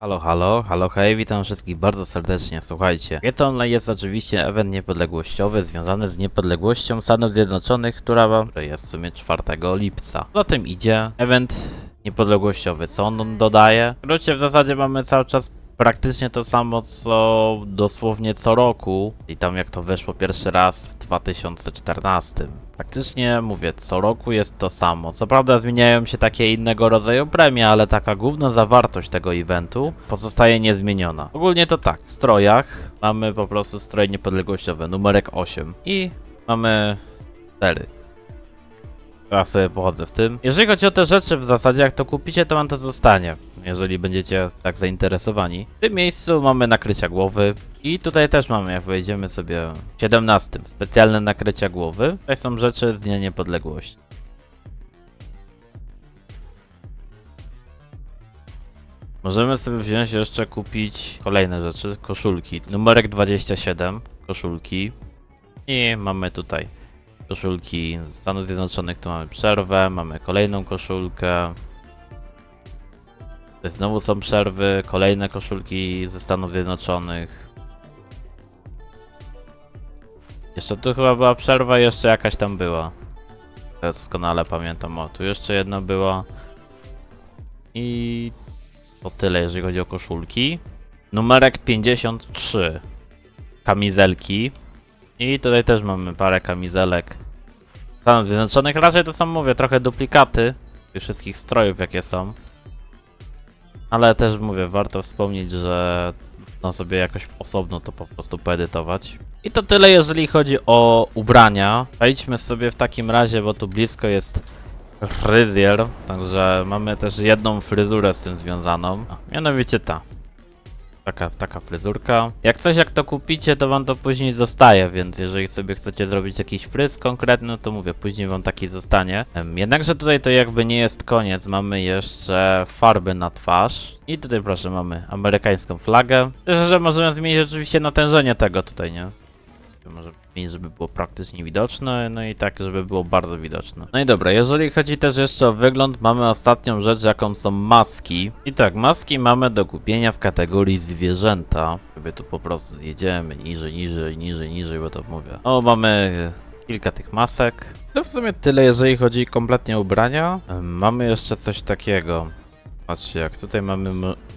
Halo, halo, halo, hej, witam wszystkich bardzo serdecznie. Słuchajcie, GTA Online jest oczywiście event niepodległościowy związany z niepodległością Stanów Zjednoczonych, która jest w sumie 4 lipca. Za tym idzie event niepodległościowy. Co on dodaje? W skrócie w zasadzie mamy cały czas praktycznie to samo, co dosłownie co roku. I tam jak to weszło pierwszy raz w 2014. Praktycznie mówię, co roku jest to samo. Co prawda zmieniają się takie innego rodzaju premie, ale taka główna zawartość tego eventu pozostaje niezmieniona. Ogólnie to tak, w strojach mamy po prostu stroje niepodległościowe, numerek 8 i mamy 4. Ja sobie pochodzę w tym. Jeżeli chodzi o te rzeczy, w zasadzie jak to kupicie, to wam to zostanie, jeżeli będziecie tak zainteresowani. W tym miejscu mamy nakrycia głowy i tutaj też mamy, jak wejdziemy sobie w 17, specjalne nakrycia głowy. Tutaj są rzeczy z Dnia Niepodległości. Możemy sobie wziąć jeszcze kupić kolejne rzeczy, koszulki. Numerek 27, koszulki. I mamy tutaj koszulki z Stanów Zjednoczonych, tu mamy przerwę, mamy kolejną koszulkę. Znowu są przerwy, kolejne koszulki ze Stanów Zjednoczonych. Jeszcze tu chyba była przerwa, jeszcze jakaś tam była. Doskonale pamiętam, o tu jeszcze jedna była. I to tyle, jeżeli chodzi o koszulki. Numerek 53. Kamizelki. I tutaj też mamy parę kamizelek Stanów Zjednoczonych. Raczej to są, mówię, trochę duplikaty tych wszystkich strojów, jakie są. Ale też mówię, warto wspomnieć, że można sobie jakoś osobno to po prostu poedytować. I to tyle, jeżeli chodzi o ubrania. Przejdźmy sobie w takim razie, bo tu blisko jest fryzjer, także mamy też jedną fryzurę z tym związaną. A, mianowicie ta. Taka, taka fryzurka. Jak coś jak to kupicie, to wam to później zostaje, więc jeżeli sobie chcecie zrobić jakiś fryz konkretny, to mówię, później wam taki zostanie. Jednakże tutaj to jakby nie jest koniec, mamy jeszcze farby na twarz. I tutaj proszę, mamy amerykańską flagę. Myślę, że możemy zmienić oczywiście natężenie tego tutaj, nie? Może zmienić, żeby było praktycznie widoczne, no i tak, żeby było bardzo widoczne. No i dobra, jeżeli chodzi też jeszcze o wygląd, mamy ostatnią rzecz, jaką są maski. I tak, maski mamy do kupienia w kategorii zwierzęta. Sobie tu po prostu zjedziemy niżej, niżej, niżej, niżej, bo to mówię. O, mamy kilka tych masek. To w sumie tyle, jeżeli chodzi kompletnie o ubrania. Mamy jeszcze coś takiego. Patrzcie, jak tutaj mamy,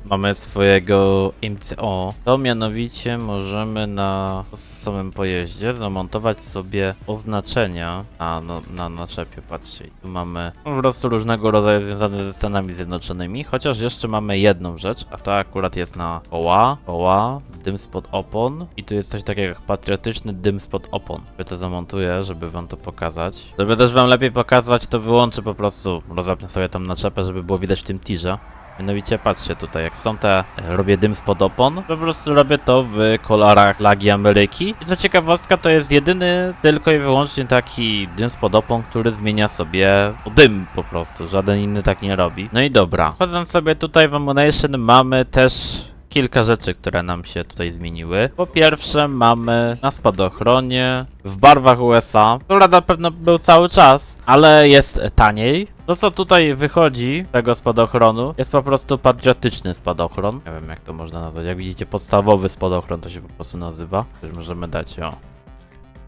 mamy swojego MCO, to mianowicie możemy na samym pojeździe zamontować sobie oznaczenia na, na, na naczepie, patrzcie. Tu mamy po prostu różnego rodzaju związane ze Stanami Zjednoczonymi, chociaż jeszcze mamy jedną rzecz, a to akurat jest na koła, koła, dym spod opon i tu jest coś takiego jak patriotyczny dym spod opon. Ja to zamontuję, żeby wam to pokazać. Żeby też wam lepiej pokazać, to wyłączę po prostu, rozepnę sobie tą naczepę, żeby było widać w tym tirze. Mianowicie patrzcie tutaj, jak są te, e, robię dym spod opon, po prostu robię to w kolorach flagi Ameryki. I co ciekawostka, to jest jedyny tylko i wyłącznie taki dym spod opon, który zmienia sobie dym po prostu, żaden inny tak nie robi. No i dobra, wchodząc sobie tutaj w Ammunition mamy też kilka rzeczy, które nam się tutaj zmieniły. Po pierwsze mamy na spadochronie w barwach USA, która na pewno był cały czas, ale jest taniej. To co tutaj wychodzi z tego spadochronu jest po prostu patriotyczny spadochron. Nie wiem jak to można nazwać. Jak widzicie podstawowy spadochron to się po prostu nazywa. Też możemy dać o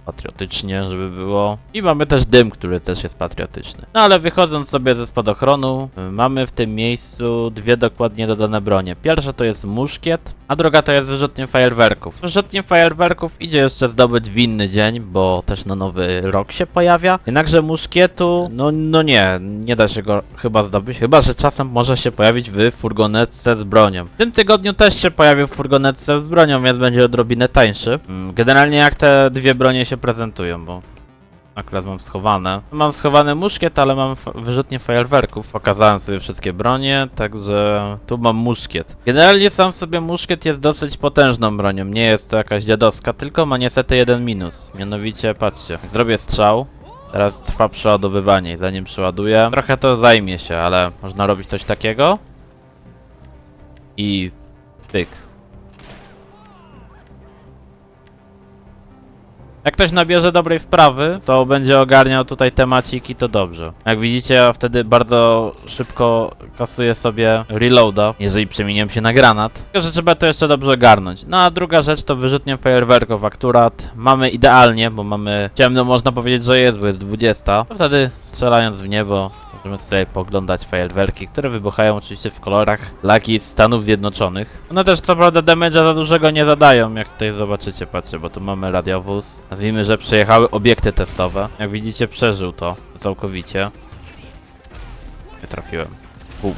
patriotycznie, żeby było. I mamy też dym, który też jest patriotyczny. No ale wychodząc sobie ze spadochronu, y, mamy w tym miejscu dwie dokładnie dodane bronie. Pierwsza to jest muszkiet, a druga to jest wyrzutnie fajerwerków. Wyrzutnie fajerwerków idzie jeszcze zdobyć w inny dzień, bo też na nowy rok się pojawia. Jednakże muszkietu, no, no nie, nie da się go chyba zdobyć, chyba że czasem może się pojawić w furgonetce z bronią. W tym tygodniu też się pojawił w furgonetce z bronią, więc będzie odrobinę tańszy. Mm, Generalnie jak te dwie bronie się prezentują, bo akurat mam schowane. Mam schowany muszkiet, ale mam wyrzutnie fajerwerków. Pokazałem sobie wszystkie bronie, także tu mam muszkiet. Generalnie sam sobie muszkiet jest dosyć potężną bronią, nie jest to jakaś dziadowska, tylko ma niestety jeden minus. Mianowicie, patrzcie, zrobię strzał, teraz trwa przeładowywanie i zanim przeładuję, trochę to zajmie się, ale można robić coś takiego i pyk. Jak ktoś nabierze dobrej wprawy, to będzie ogarniał tutaj temaciki, to dobrze. Jak widzicie, ja wtedy bardzo szybko kasuję sobie reloada, jeżeli przemieniłem się na granat. Tylko, że trzeba to jeszcze dobrze ogarnąć. No a druga rzecz to wyrzutnie fajerwerków akurat. Mamy idealnie, bo mamy ciemno, można powiedzieć, że jest, bo jest 20. To wtedy strzelając w niebo, Możemy sobie poglądać fajerwerki, które wybuchają oczywiście w kolorach laki Stanów Zjednoczonych. One też co prawda damage'a za dużego nie zadają, jak tutaj zobaczycie, patrzcie, bo tu mamy radiowóz. Nazwijmy, że przejechały obiekty testowe. Jak widzicie, przeżył to całkowicie. Nie trafiłem. Bum.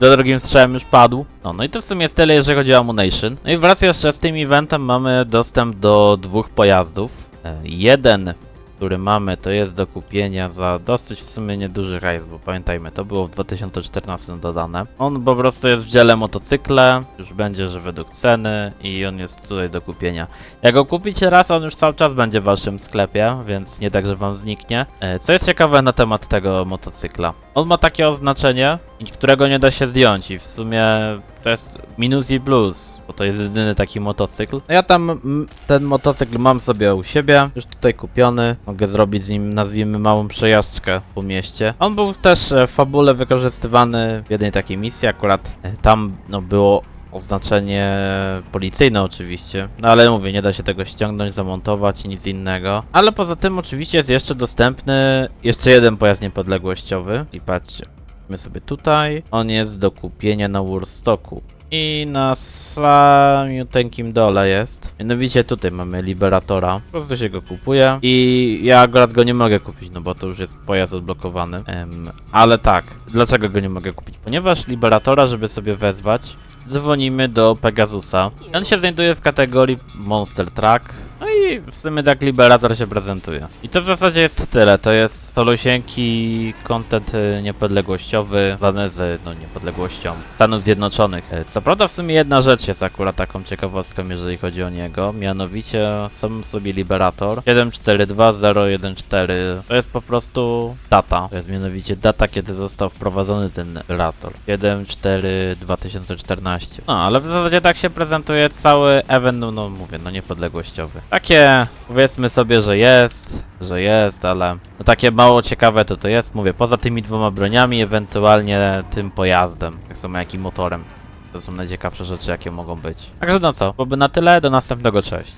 Za drugim strzałem już padł. No, no i to w sumie jest tyle, jeżeli chodzi o Ammunition. No i wraz jeszcze z tym eventem mamy dostęp do dwóch pojazdów. E, Jeden który mamy, to jest do kupienia za dosyć w sumie nieduży hajs, bo pamiętajmy, to było w 2014 dodane. On po prostu jest w dziale motocykle, już będzie, że według ceny i on jest tutaj do kupienia. Jak go kupicie raz, on już cały czas będzie w waszym sklepie, więc nie tak, że wam zniknie. E, Co jest ciekawe na temat tego motocykla? On ma takie oznaczenie, którego nie da się zdjąć i w sumie to jest minus i plus, bo to jest jedyny taki motocykl. Ja tam ten motocykl mam sobie u siebie, już tutaj kupiony. Mogę zrobić z nim, nazwijmy, małą przejażdżkę po mieście. On był też e, w fabule wykorzystywany w jednej takiej misji, akurat e, tam no, było oznaczenie policyjne oczywiście, no ale mówię, nie da się tego ściągnąć, zamontować nic innego. Ale poza tym oczywiście jest jeszcze dostępny jeszcze jeden pojazd niepodległościowy i patrzcie, my sobie tutaj, on jest do kupienia na Warstocku. I na samiuteńkim dole jest. Mianowicie tutaj mamy Liberatora. Po prostu się go kupuje. I ja akurat go nie mogę kupić, no bo to już jest pojazd odblokowany. Em, ale tak, dlaczego go nie mogę kupić? Ponieważ Liberatora, żeby sobie wezwać, dzwonimy do Pegasusa. On się znajduje w kategorii Monster Truck. No i w sumie tak Liberator się prezentuje. I to w zasadzie jest tyle. To jest tolusieńki content y, niepodległościowy, związany z no, niepodległością Stanów Zjednoczonych. Y, Co prawda w sumie jedna rzecz jest akurat taką ciekawostką, jeżeli chodzi o niego. Mianowicie sam sobie Liberator 742014. To jest po prostu data. To jest mianowicie data, kiedy został wprowadzony ten Liberator. 1.4.2014. No, ale w zasadzie tak się prezentuje cały event, no, no mówię, no niepodległościowy. Takie, powiedzmy sobie, że jest, że jest, ale no takie mało ciekawe to to jest, mówię, poza tymi dwoma broniami, ewentualnie tym pojazdem, tak samo jak i motorem. To są najciekawsze rzeczy, jakie mogą być. Także no co, byłoby na tyle, do następnego, cześć.